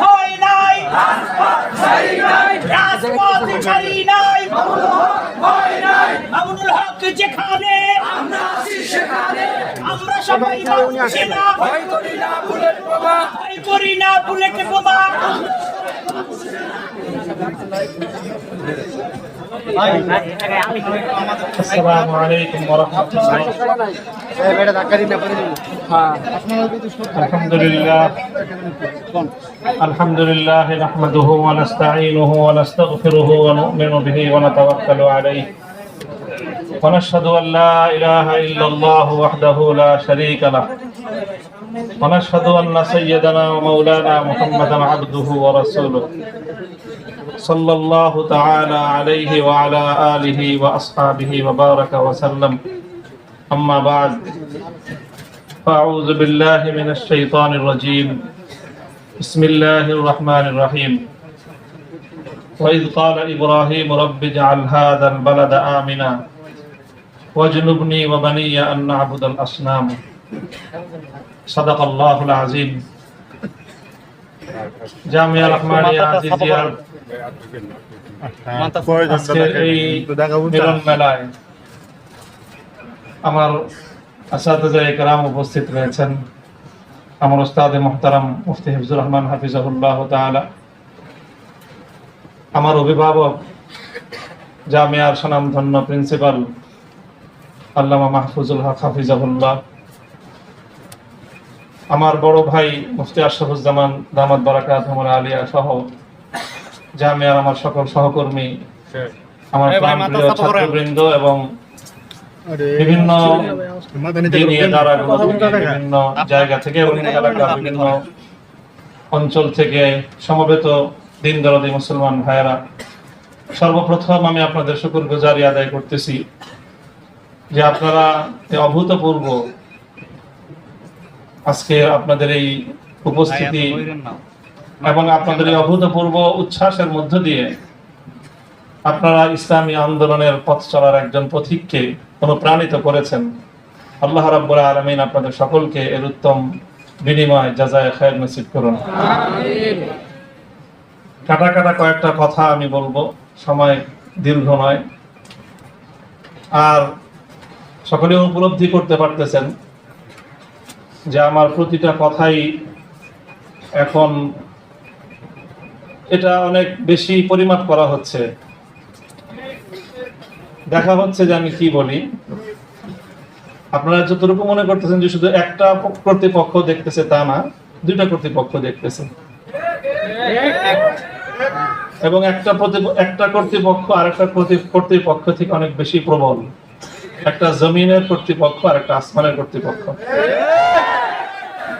ভয় নাই। রাজপথ ছাড়ি নাই। মামুনুল হক যেখানে আমরা সবাই বাঁচছি না। ভয় করি না বুলেট বোমা। আসসালামু আলাইকুম ওয়া রাহমাতুল্লাহ এই বেটা ধাক্কা দিন না পড়ে দিন হ্যাঁ আলহামদুলিল্লাহ আলহামদুলিল্লাহ নাহমাদুহু ওয়া নাস্তাঈনুহু ওয়া নাস্তাগফিরুহু ওয়া নু'মিনু বিহি ওয়া নাতাওয়াক্কালু صلى الله تعالى عليه وعلى آله وأصحابه وبارك وسلم. أما بعد فأعوذ بالله من الشيطان الرجيم. بسم الله الرحمن الرحيم. وإذ قال إبراهيم رب اجعل هذا البلد آمنا واجنبني وبني أن نعبد الأصنام. صدق الله العظيم. جامعة رحمانية عزيزيار মেলায় আমার আসাদা একরাম উপস্থিত রয়েছেন। আমার ওস্তাদ মোহতারাম মুফতি হিফজুর রহমান হাফিজাহুল্লাহ আমার অভিভাবক জামিয়ার সুনামধন্য প্রিন্সিপাল আল্লামা মাহফুজুল হক হাফিজাহুল্লাহ। আমার বড় ভাই মুফতি আশরাফুজ্জামান দামাত বারাকাত আমার আলিয়া সহ জামিয়ার আমার সকল সহকর্মী আমার প্রাণপ্রিয় ছাত্রবৃন্দ এবং বিভিন্ন বিভিন্ন জায়গা থেকে এবং বিভিন্ন অঞ্চল থেকে সমবেত দিন দরদি মুসলমান ভাইয়েরা সর্বপ্রথম আমি আপনাদের শুকুর গুজারি আদায় করতেছি যে আপনারা অভূতপূর্ব আজকে আপনাদের এই উপস্থিতি এবং আপনাদের এই অভূতপূর্ব উচ্ছ্বাসের মধ্য দিয়ে আপনারা ইসলামী আন্দোলনের পথ চলার একজন পথিককে অনুপ্রাণিত করেছেন। আল্লাহ রাব্বুল আলামিন আপনাদের সকলকে এর উত্তম বিনিময়, জাজায় খায়ের নসিব করুন। কাটা কাটা কয়েকটা কথা আমি বলব, সময় দীর্ঘ নয়। আর সকলে উপলব্ধি করতে পারতেছেন যে আমার প্রতিটা কথাই এখন এটা অনেক বেশি পরিমাপ করা হচ্ছে। দেখা হচ্ছে যে আমি কি বলি। আপনারা যতটুকু মনে করতেছেন যে শুধু একটা কর্তৃপক্ষ দেখতেছে তা না, দুইটা কর্তৃপক্ষ দেখতেছে। এবং একটা একটা কর্তৃপক্ষ আর একটা কর্তৃপক্ষ থেকে অনেক বেশি প্রবল। একটা জমিনের কর্তৃপক্ষ আর একটা আসমানের কর্তৃপক্ষ।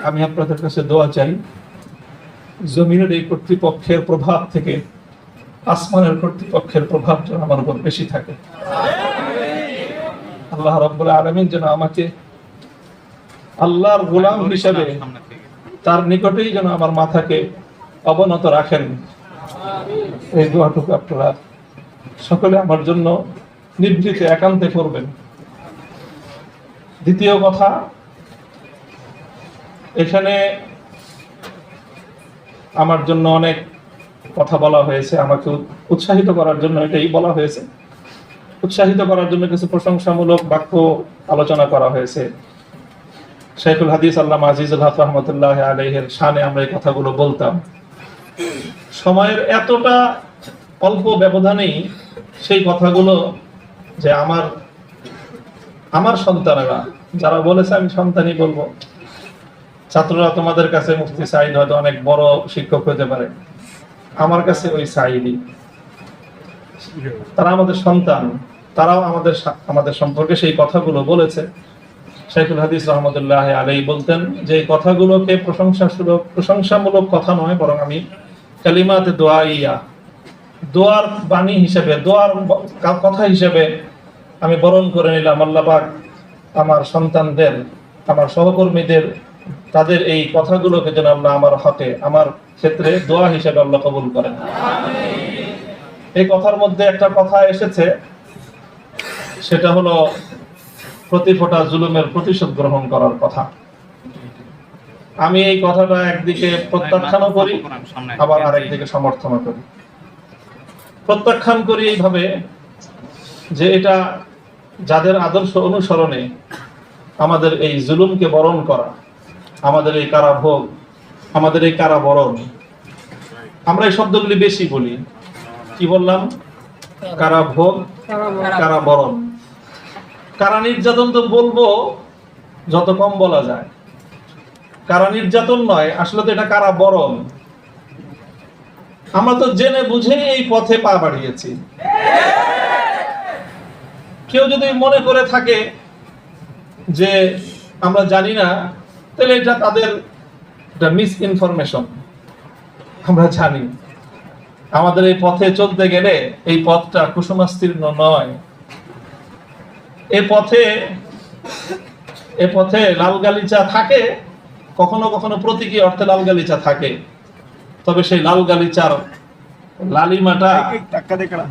আমি আপনাদের কাছে দোয়া চাই। জমিনের এই কর্তৃপক্ষের প্রভাব থেকে আসমানের কর্তৃপক্ষের প্রভাব যেন আমার উপর বেশি থাকে। আল্লাহ রাব্বুল আলামিন যেন আমাকে আল্লাহর গোলাম হিসাবে তার নিকটেই যেন আমার মাথাকে অবনত রাখেন। এই দোয়াটুকু আপনারা সকলে আমার জন্য নিভৃতে একান্তে করবেন। দ্বিতীয় কথা, এখানে আমার জন্য অনেক কথা বলা হয়েছে, আমাকে উৎসাহিত করার জন্য এটাই বলা হয়েছে। উৎসাহিত করার জন্য কিছু প্রশংসামূলক বাক্য আলোচনা করা হয়েছে। শেখুল হাদিস আল্লাহ আজিজুল হক রহমতুল্লাহ আলহের শানে আমরা এই কথাগুলো বলতাম। সময়ের এতটা অল্প ব্যবধানেই সেই কথাগুলো যে আমার আমার সন্তানেরা, যারা বলেছে আমি সন্তানই বলব ছাত্ররা তোমাদের কাছে মুফতি সাইদ হয়তো অনেক বড় শিক্ষক হতে পারে। আমার কাছে ওই সাইদই তারা আমাদের সন্তান। তারাও আমাদের আমাদের সম্পর্কে সেই কথাগুলো বলেছে। শাইখুল হাদিস রহমতুল্লাহ আলাই বলতেন যে এই কথাগুলোকে প্রশংসাসূলক প্রশংসামূলক কথা নয়, বরং আমি কালিমাতে দোয়া ইয়া দোয়ার বাণী হিসেবে, দোয়ার কথা হিসেবে আমি বরণ করে নিলাম আল্লাহ আমার সন্তানদের, আমার সহকর্মীদের তাদের এই কথাগুলোকে যেন আল্লাহ আমার হকে আমার ক্ষেত্রে দোয়া হিসেবে আল্লাহ কবুল করেন। এই কথার মধ্যে একটা কথা এসেছে সেটা হলো প্রতি ফোটা জুলুমের প্রতিশোধ গ্রহণ করার কথা। আমি এই কথাটা একদিকে প্রত্যাখ্যানও করি আবার আরেকদিকে সমর্থনও করি। প্রত্যাখ্যান করি এইভাবে যে এটা যাদের আদর্শ অনুসরণে আমাদের এই জুলুমকে বরণ করা আমাদের এই কারাভোগ, আমাদের এই কারাবরণ। আমরা এই শব্দগুলি বেশি বলি। কি বললাম? কারাভোগ, কারাবরণ। কারা নির্যাতন তো বলব, যত কম বলা যায়। কারা নির্যাতন নয়, আসলে তো এটা কারা বরণ আমরা তো জেনে বুঝে এই পথে পা বাড়িয়েছি। কেউ যদি মনে করে থাকে যে আমরা জানি না তাহলে এটা তাদের মিস ইনফরমেশন আমরা জানি। আমাদের এই পথে চলতে গেলে এই পথটা কুসুমাস্তীর্ণ নয়। এ পথে এ পথে লাল গালিচা থাকে কখনো কখনো প্রতীকী অর্থে লাল গালিচা থাকে। তবে সেই লাল গালিচার লালিমাটা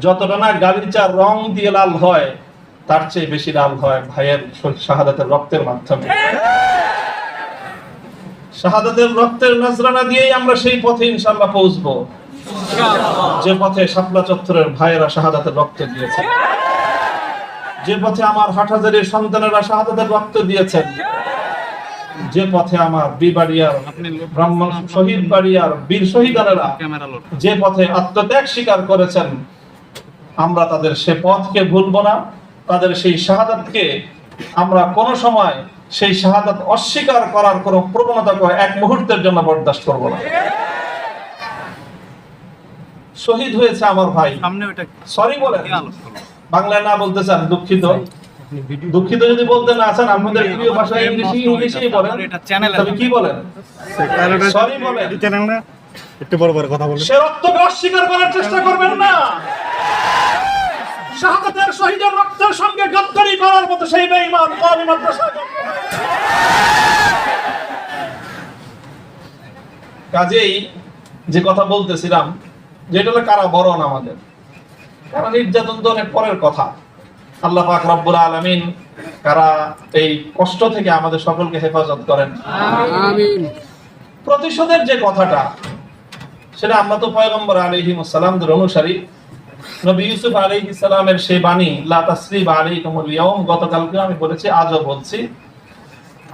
যতটা না গালিচার রং দিয়ে লাল হয় তার চেয়ে বেশি লাল হয় ভাইয়ের শাহাদাতের রক্তের মাধ্যমে। শাহাদাতের রক্তের নজরানা দিয়েই আমরা সেই পথে ইনশাল্লাহ পৌঁছবো। যে পথে শাপলা চত্বরের ভাইয়েরা শাহাদাতের রক্ত দিয়েছে যে পথে আমার হাটহাজারের সন্তানেরা শাহাদাতের রক্ত দিয়েছেন। যে পথে আমার বিবাড়িয়ার ব্রাহ্মণ শহীদ বাড়িয়ার বীর শহীদানেরা যে পথে আত্মত্যাগ স্বীকার করেছেন, আমরা তাদের সে পথকে ভুলব না। তাদের সেই শাহাদাতকে আমরা কোনো সময় সেই শাহাদাত অস্বীকার করার কোন প্রবণতাকে এক মুহূর্তের জন্য বরদাস্ত করব না। শহীদ হয়েছে আমার ভাই। সরি বলেন। করব? বাংলায় না বলতে চান দুঃখিত। দুঃখিত যদি বলতে না চান আপনাদের প্রিয় ভাষা ইংলিশে ইংলিশেই বলেন। তবে কি বলেন? সরি বলেন। একটু বড় বড় কথা বলে সে রক্তকে অস্বীকার করার চেষ্টা করবেন না। শাহাদাতের শহীদের রক্তের সঙ্গে গদ্দারি করার মতো সেই বেঈমান কওমি মাদ্রাসা। কাজেই যে কথা বলতেছিলাম যেটা হলো কারা বরণ আমাদের? কারা নির্যাতন তো অনেক পরের কথা। আল্লাহ পাক রব্বুল আলামিন কারা এই কষ্ট থেকে আমাদের সকলকে হেফাজত করেন। প্রতিশোধের যে কথাটা সেটা আমরা তো পয়গম্বর আলাইহিম সালামদের অনুসারী নবী ইউসুফ আলাইহিস সালামের সেই বাণী, লা তাসরিব আলাইকুমুল ইয়াউম গতকালকে আমি বলেছি, আজও বলছি।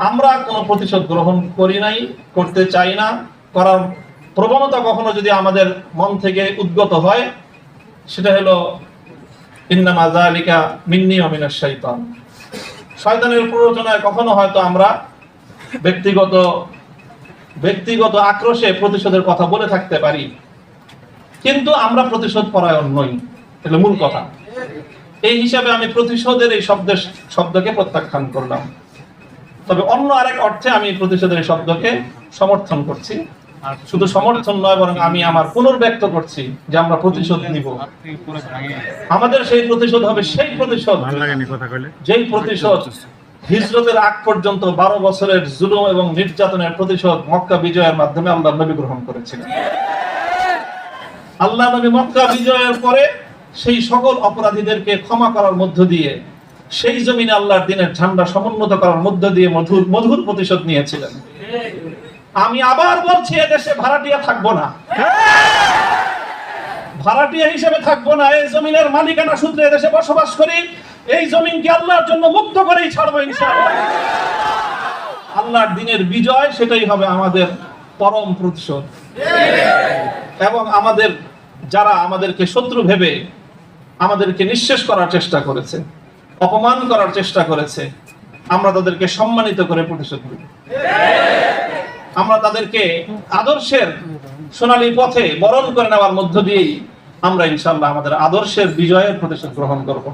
আমরা কোনো প্রতিশোধ গ্রহণ করি নাই, করতে চাই না। করার প্রবণতা কখনো যদি আমাদের মন থেকে উদ্গত হয়, সেটা হলো, ইন্নামা যালিকা মিন্নি ওয়া মিনাশ শাইতান শয়তানের প্ররোচনায় কখনো হয়তো আমরা ব্যক্তিগত ব্যক্তিগত আক্রোশে প্রতিশোধের কথা বলে থাকতে পারি। কিন্তু আমরা প্রতিশোধ পরায়ণ নই। এটা মূল কথা। এই হিসাবে আমি প্রতিশোধের এই শব্দের শব্দকে প্রত্যাখ্যান করলাম। তবে অন্য আরেক অর্থে আমি প্রতিশোধের এই শব্দকে সমর্থন করছি। শুধু সমর্থন নয় বরং আমি আমার পুনর্ব্যক্ত করছি যে আমরা প্রতিশোধ নিব। আমাদের সেই প্রতিশোধ হবে সেই প্রতিশোধ। যেই প্রতিশোধ হিজরতের আগ পর্যন্ত বারো বছরের জুলুম এবং নির্যাতনের প্রতিশোধ মক্কা বিজয়ের মাধ্যমে আল্লাহ নবী গ্রহণ করেছিলেন। আল্লাহ নবী মক্কা বিজয়ের পরে সেই সকল অপরাধীদেরকে ক্ষমা করার মধ্য দিয়ে সেই জমিনে আল্লাহর দিনের ঝান্ডা সমুন্নত করার মধ্য দিয়ে মধুর মধুর প্রতিশোধ নিয়েছিলেন। আমি আবার বলছি, এদেশে ভাড়াটিয়া থাকব না। ভাড়াটিয়া হিসেবে থাকব না। এই জমিনের মালিকানা সূত্রে এদেশে বসবাস করি। এই জমিনকে আল্লাহর জন্য মুক্ত করেই ছাড়বো আল্লাহর দিনের বিজয়, সেটাই হবে আমাদের পরম প্রতিশোধ। এবং আমাদের যারা আমাদেরকে শত্রু ভেবে আমাদেরকে নিঃশেষ করার চেষ্টা করেছে, অপমান করার চেষ্টা করেছে, আমরা তাদেরকে সম্মানিত করে প্রতিশোধ নেব। আমরা তাদেরকে আদর্শের সোনালী পথে বরণ করে নেওয়ার মধ্য দিয়েই আমরা ইনশাআল্লাহ আমাদের আদর্শের বিজয়ের প্রতিশোধ গ্রহণ করব।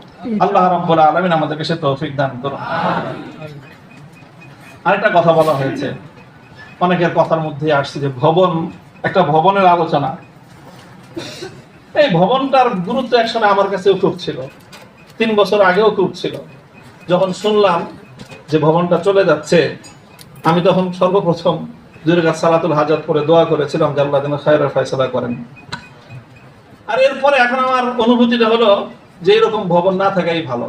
আল্লাহ রাব্বুল আলামিন আমাদেরকে সে তৌফিক দান করুন। আরেকটা কথা বলা হয়েছে, অনেকের কথার মধ্যে আসছে যে ভবন, একটা ভবনের আলোচনা। এই ভবনটার গুরুত্ব একসময় আমার কাছেও খুব ছিল। তিন বছর আগেও খুব ছিল। যখন শুনলাম যে ভবনটা চলে যাচ্ছে, আমি তখন সর্বপ্রথম দুর্গা সালাতুল হাজার করে দোয়া করেছিলাম আল্লাহ যেন খায়রার ফয়সালা করেন। আর এরপরে এখন আমার অনুভূতিটা হলো যে এরকম ভবন না থাকাই ভালো।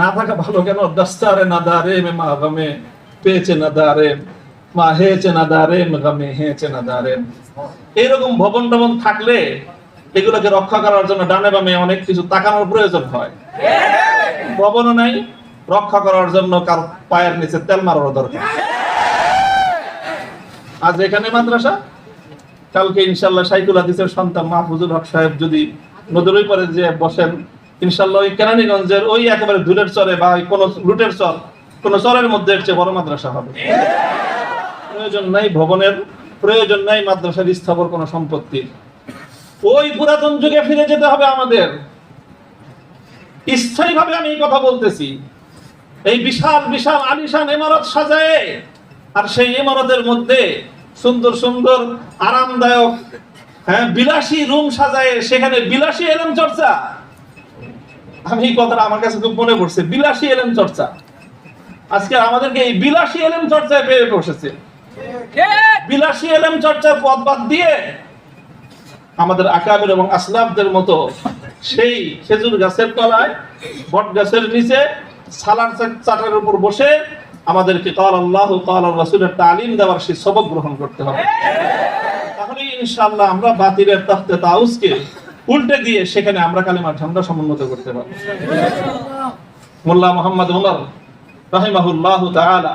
না থাকা ভালো কেন? দস্তারে না দারে মে মাগামে পেয়েছে না দারে মা হেছে না দারেন গামে হেছে না ভবন টবন থাকলে এগুলোকে রক্ষা করার জন্য ডানে বামে অনেক কিছু তাকানোর প্রয়োজন হয়। ভবনও নাই, রক্ষা করার জন্য কার পায়ের নিচে তেল মারার দরকার। আজ এখানে মাদ্রাসা? কালকে ইনশাল্লাহ সাইকুল হাদিসের সন্তান মাহফুজুল হক সাহেব যদি নদীর ওই পারে যে বসেন, ইনশাল্লাহ ওই কেরানীগঞ্জের ওই একেবারে দূরের চরে বা ওই কোনো রুটের চর, কোনো চরের মধ্যে চেয়ে বড় মাদ্রাসা হবে। প্রয়োজন নাই ভবনের, প্রয়োজন নাই মাদ্রাসার স্থাবর কোনো সম্পত্তির। ওই পুরাতন যুগে ফিরে যেতে হবে আমাদের। স্থায়ীভাবে আমি এই কথা বলতেছি। এই বিশাল বিশাল আলিশান ইমারত সাজায়, আর সেই ইমারতের মধ্যে সুন্দর সুন্দর, আরামদায়ক হ্যাঁ বিলাসী রুম সাজায় সেখানে বিলাসী এলেম চর্চা। আমি এই কথাটা আমার কাছে খুব মনে পড়ছে, বিলাসী এলেম চর্চা। আজকে আমাদেরকে এই বিলাসী এলেম চর্চায় পেয়ে বসেছে। বিলাসী এলেম চর্চার পথ বাদ দিয়ে আমাদের আকাবের এবং আসলাফদের মতো সেই খেজুর গাছের তলায়, বট গাছের নিচে, সালার চাটার উপর বসে আমাদেরকে কাল আল্লাহ কাল রাসূলের তালিম দেওয়ার সেই সবক গ্রহণ করতে হবে। তাহলে ইনশাআল্লাহ আমরা বাতিলের তাখতে তাউসকে উল্টে দিয়ে সেখানে আমরা কালিমার ঝান্ডা সমুন্নত করতে পারব। মোল্লা মোহাম্মদ উমর রাহিমাহুল্লাহ তাআলা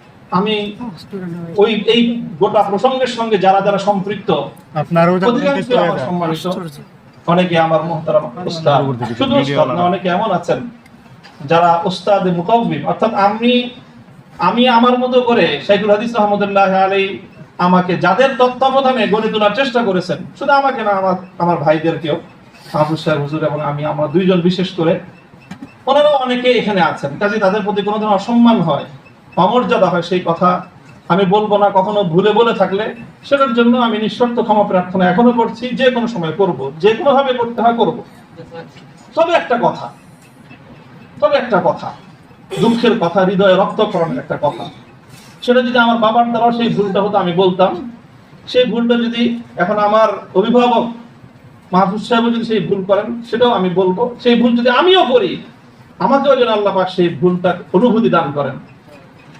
আমি ওই এই গোটা প্রসঙ্গের সঙ্গে যারা যারা সম্পৃক্ত। সম্মানিত। অনেকে আমার মোহতারাম উস্তাদ শুধু উস্তাদ না অনেকে এমন আছেন যারা উস্তাদ মুকাউমিম অর্থাৎ আমি আমি আমার মতো করে শাইখুল হাদিস রহমতুল্লাহ আলাই আমাকে যাদের তত্ত্বাবধানে গড়ে তোলার চেষ্টা করেছেন শুধু আমাকে না আমার আমার ভাইদেরকেও মাহফুজ সাহেব হুজুর এবং আমি আমরা দুইজন বিশেষ করে ওনারাও অনেকে এখানে আছেন। কাজে তাদের প্রতি কোনো ধরনের অসম্মান হয়। অমর্যাদা হয় সেই কথা। আমি বলব না কখনো ভুলে বলে থাকলে, সেটার জন্য আমি নিঃশর্ত ক্ষমা প্রার্থনা এখনও করছি, যে কোনো সময় করব, যে কোনো ভাবে করতে হয় করব। তবে একটা কথা, তবে একটা কথা, দুঃখের কথা, হৃদয়ে রক্তকরণের একটা কথা। সেটা যদি আমার বাবার দ্বারা সেই ভুলটা হতো, আমি বলতাম। সেই ভুলটা যদি এখন আমার অভিভাবক মাহফুজ সাহেব যদি সেই ভুল করেন, সেটাও আমি বলব। সেই ভুল যদি আমিও করি, আমাকেও যেন আল্লাহ পাক সেই ভুলটা অনুভূতি দান করেন।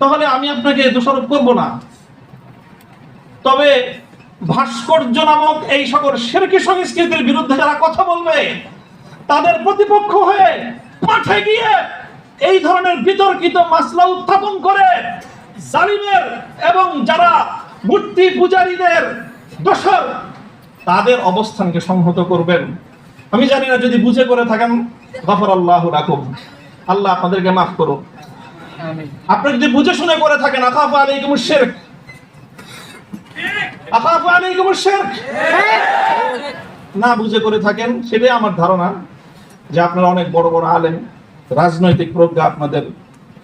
তাহলে আমি আপনাকে দোষারোপ করব না। তবে ভাস্কর্য নামক এই সকল শেরকি সংস্কৃতির বিরুদ্ধে যারা কথা বলবে, তাদের প্রতিপক্ষ হয়ে মাঠে গিয়ে এই ধরনের বিতর্কিত মাসলা উত্থাপন করে জালিমের এবং যারা মূর্তি পূজারীদের দোষর, তাদের অবস্থানকে সংহত করবেন। আমি জানি না যদি বুঝে করে থাকেন গফর আল্লাহ রাখুন আল্লাহ আপনাদেরকে মাফ করুন আপনি যদি বুঝে শুনে করে থাকেন আকাফা আলাইকুম শিরক। আকাফা আলাইকুম শিরক। না বুঝে করে থাকেন, সেটাই আমার ধারণা যে আপনারা অনেক বড় বড় আলেন রাজনৈতিক প্রজ্ঞা আপনাদের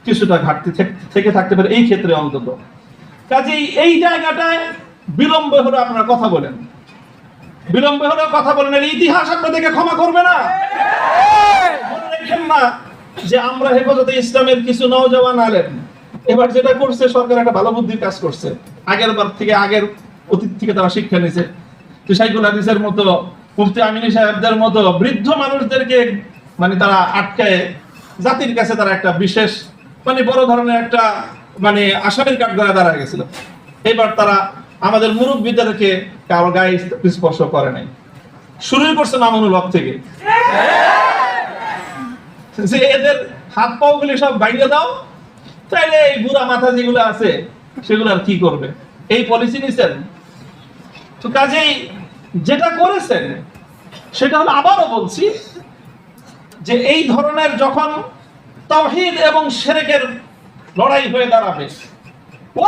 কিছুটা ঘাটতি থেক- থেকে থাকতে পারে, এই ক্ষেত্রে অন্তত। কাজেই এই জায়গাটায় বিলম্ব হলে আপনারা কথা বলেন। বিলম্ব হলে কথা বলেন ইতিহাস আপনাদেরকে ক্ষমা করবে না। মনে রাখেন না যে আমরা হেফাজতে ইসলামের কিছু নওজওয়ান আলেন এবার যেটা করছে, সরকার একটা ভালো বুদ্ধির কাজ করছে। আগের বার থেকে আগের অতীত থেকে তারা শিক্ষা নিছে তো সাইকুল হাদিসের মতো, মুফতি আমিনী সাহেবদের মতো বৃদ্ধ মানুষদেরকে মানে তারা আটকায়, জাতির কাছে তারা একটা বিশেষ মানে বড় ধরনের একটা মানে আসামের কাঠ গড়ে দাঁড়া গেছিল। এবার তারা আমাদের মুরব্বীদেরকে কারও গায়ে স্পর্শ করে নাই। শুরুই করছে মামুনুল হক থেকে। যে এদের হাত পাও গুলি সব বাইরে দাও, তাইলে এই বুড়া মাথা যেগুলো আছে, সেগুলো আর কি করবে? এই পলিসি নিছেন? তো কাজেই যেটা করেছেন, সেটা হলো আবারও বলছি যে এই ধরনের যখন তাওহীদ এবং শিরকের লড়াই হয়ে দাঁড়াবে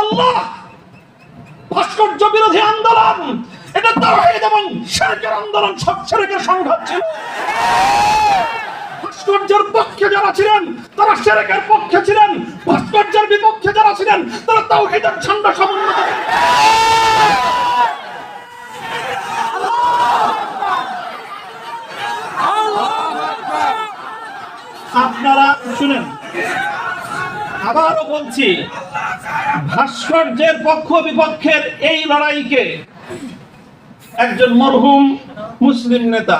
আল্লাহ ভাস্কর্য বিরোধী আন্দোলন! এটা তাওহীদ এবং শিরকের আন্দোলন, সব শিরকের সংঘাত ছিল। ভাস্কর্যের পক্ষে যারা ছিলেন, তারা শিরকের পক্ষে ছিলেন, ভাস্কর্যের বিপক্ষে যারা ছিলেন, তারা তাওহীদের ঝান্ডা সমুন্নত আপনারা শুনেন, আবারও বলছি, ভাস্কর্যের পক্ষ বিপক্ষের এই লড়াইকে একজন মরহুম মুসলিম নেতা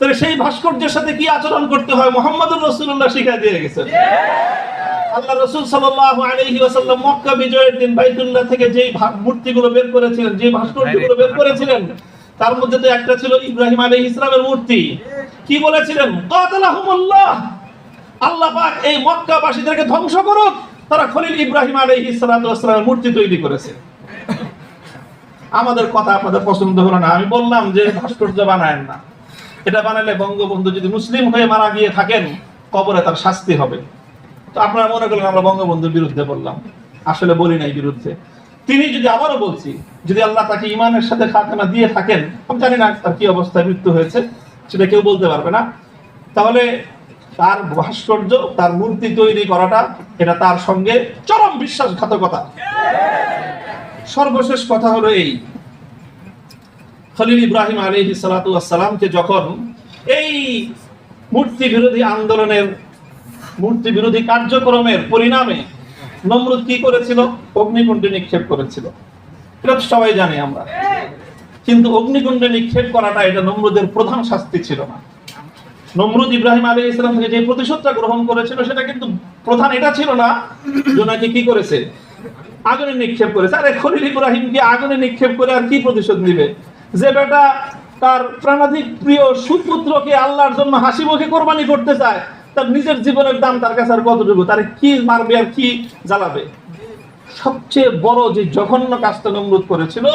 তাহলে সেই ভাস্কর্যের সাথে কি আচরণ করতে হয়? মোহাম্মদ রসুল্লাহ শিখা দিয়ে গেছেন আল্লাহ রসুল মক্কা বিজয়ের দিন বাইতুল্লাহ থেকে যেই মূর্তিগুলো বের করেছিলেন যে ভাস্কর্যগুলো বের করেছিলেন, তার মধ্যে তো একটা ছিল ইব্রাহিম ইসলামের মূর্তি। কি বলেছিলেন? আল্লাহ পাক এই মক্কাবাসীদেরকে ধ্বংস করুক। তারা খলিল ইব্রাহিম আলাইহিস ওয়াসসালামের মূর্তি তৈরি করেছে। আমাদের কথা আপনাদের পছন্দ হলো না। আমি বললাম যে ভাস্কর্য বানায়েন না। এটা বানালে বঙ্গবন্ধু যদি মুসলিম হয়ে মারা গিয়ে থাকেন, কবরে তার শাস্তি হবে। তো আপনারা মনে করলেন আমরা বঙ্গবন্ধুর বিরুদ্ধে বললাম। আসলে বলি নাই বিরুদ্ধে। তিনি যদি আবারও বলছি, যদি আল্লাহ তাকে ইমানের সাথে খাতানা দিয়ে থাকেন, আমি জানি না তার কি অবস্থায় মৃত্যু হয়েছে, সেটা কেউ বলতে পারবে না। তাহলে তার ভাস্কর্য, তার মূর্তি তৈরি করাটা, এটা তার সঙ্গে চরম বিশ্বাসঘাতকতা। সর্বশেষ কথা হলো এই খলিল ইব্রাহিম আলাইহি সালাতু ওয়াসসালামকে যখন এই মূর্তি বিরোধী আন্দোলনের, মূর্তি বিরোধী কার্যক্রমের পরিণামে নমরুদ কি করেছিল? অগ্নিকুণ্ডে নিক্ষেপ করেছিল। এটা সবাই জানি আমরা। কিন্তু অগ্নিকুণ্ডে নিক্ষেপ করাটা এটা নমরুদের প্রধান শাস্তি ছিল না। নমরুদ ইব্রাহিম আলী ইসলাম থেকে যে প্রতিশোধটা গ্রহণ করেছিল, সেটা কিন্তু প্রধান এটা ছিল না জোনাকে কি করেছে? আগুনে নিক্ষেপ করেছে। আরে খলিল ইব্রাহিম কি আগুনে নিক্ষেপ করে আর কি প্রতিশোধ নিবে? যে বেটা তার প্রাণাধিক প্রিয় সুপুত্রকে আল্লাহর জন্য হাসি মুখে কোরবানি করতে চায়, তার নিজের জীবনের দাম তার কাছে আর কতটুকু? তার কি মারবে আর কি জ্বালাবে? সবচেয়ে বড় যে জঘন্য কাজটা নমরুদ করেছিল,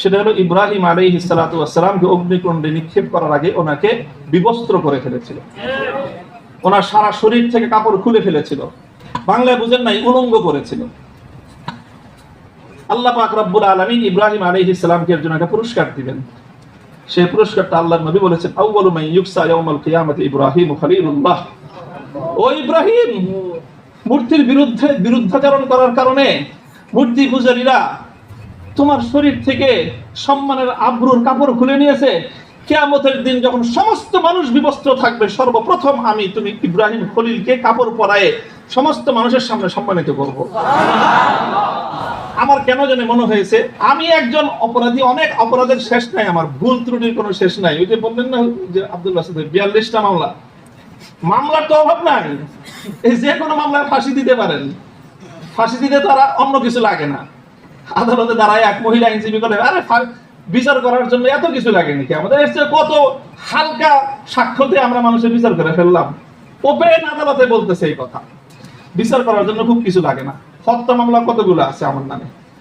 সেটা হলো ইব্রাহিম আলাইহি সালাতু ওয়াসসালামকে অগ্নিকুণ্ডে নিক্ষেপ করার আগে ওনাকে বিবস্ত্র করে ফেলেছিল। ওনার সারা শরীর থেকে কাপড় খুলে ফেলেছিল। বাংলায় বুঝেন নাই, উলঙ্গ করেছিল। আল্লাহ পাক রব্বুল আলামিন ইব্রাহিম আলাইহিস সালামকে এর জন্য একটা পুরস্কার দিবেন। সেই পুরস্কারটা আল্লাহর নবী বলেছেন আউয়ালু মান ইউকসা ইয়াউমাল কিয়ামাতি ইব্রাহিম খলিলুল্লাহ। ও ইব্রাহিম, মূর্তির বিরুদ্ধে বিরুদ্ধাচরণ করার কারণে মূর্তি পূজারীরা তোমার শরীর থেকে সম্মানের আব্রুর কাপড় খুলে নিয়েছে। কেয়ামতের দিন যখন সমস্ত মানুষ বিবস্ত্র থাকবে, সর্বপ্রথম আমি তুমি ইব্রাহিম খলিলকে কাপড় পরায়ে সমস্ত মানুষের সামনে সম্মানিত করব। আমার কেন জানি মনে হয়েছে, আমি একজন অপরাধী, অনেক অপরাধের শেষ নাই, আমার ভুল ত্রুটির কোনো শেষ নাই। ওই যে বললেন না যে আব্দুল বাসুদ বিয়াল্লিশটা মামলা। মামলার তো অভাব নাই। এই যে কোনো মামলায় ফাঁসি দিতে পারেন। ফাঁসি দিতে তারা অন্য কিছু লাগে না। আদালতে দাঁড়ায় এক মহিলা আইনজীবী করে আরে বিচার করার জন্য এত কিছু লাগে নাকি? আমাদের এসে কত হালকা সাক্ষ্যতে আমরা মানুষের বিচার করে ফেললাম। ওপেন আদালতে বলতেছে এই কথা। বিচার করার জন্য খুব কিছু লাগে না। হত্যা মামলা কতগুলো আছে আমার নামে?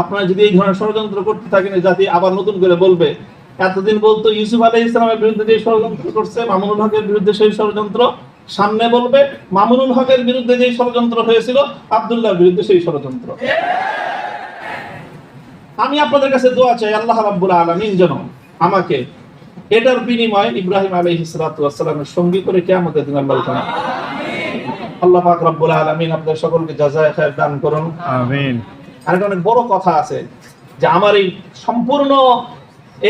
আপনারা যদি এই ধরনের ষড়যন্ত্র করতে থাকেন জাতি আবার নতুন করে বলবে। এতদিন বলতো ইউসুফ আলাই ইসলামের বিরুদ্ধে যে ষড়যন্ত্র করছে মামুনুল হকের বিরুদ্ধে সেই ষড়যন্ত্র। সামনে বলবে মামুনুল হকের বিরুদ্ধে যে ষড়যন্ত্র হয়েছিল আব্দুল্লাহর বিরুদ্ধে সেই ষড়যন্ত্র। আমি আপনাদের কাছে দোয়া চাই আল্লাহ রাব্বুল আলামিন যেন আমাকে এটার বিনিময়ে ইব্রাহিম আলাইহিস সালাতু ওয়াসসালামের সঙ্গী করে কিয়ামতের দিন আল্লাহ তাআলা আল্লাহ পাক রব্বুল আলামিন আপনাদের সকলকে জাযায়ে খায়ের দান করুন। আমিন। আর একটা অনেক বড় কথা আছে যে আমার এই সম্পূর্ণ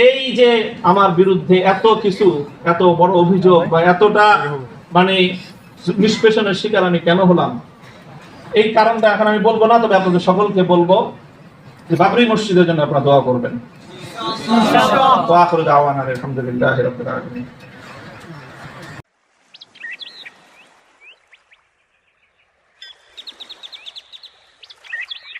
এই যে আমার বিরুদ্ধে এত কিছু এত বড় অভিযোগ বা এতটা মানে নিষ্পেষণের শিকার আমি কেন হলাম? এই কারণটা এখন আমি বলব না তবে আপনাদের সকলকে বলব যে বাবরি মসজিদের জন্য আপনারা দোয়া করবেন। দোয়া করে দাওয়ানা আলহামদুলিল্লাহি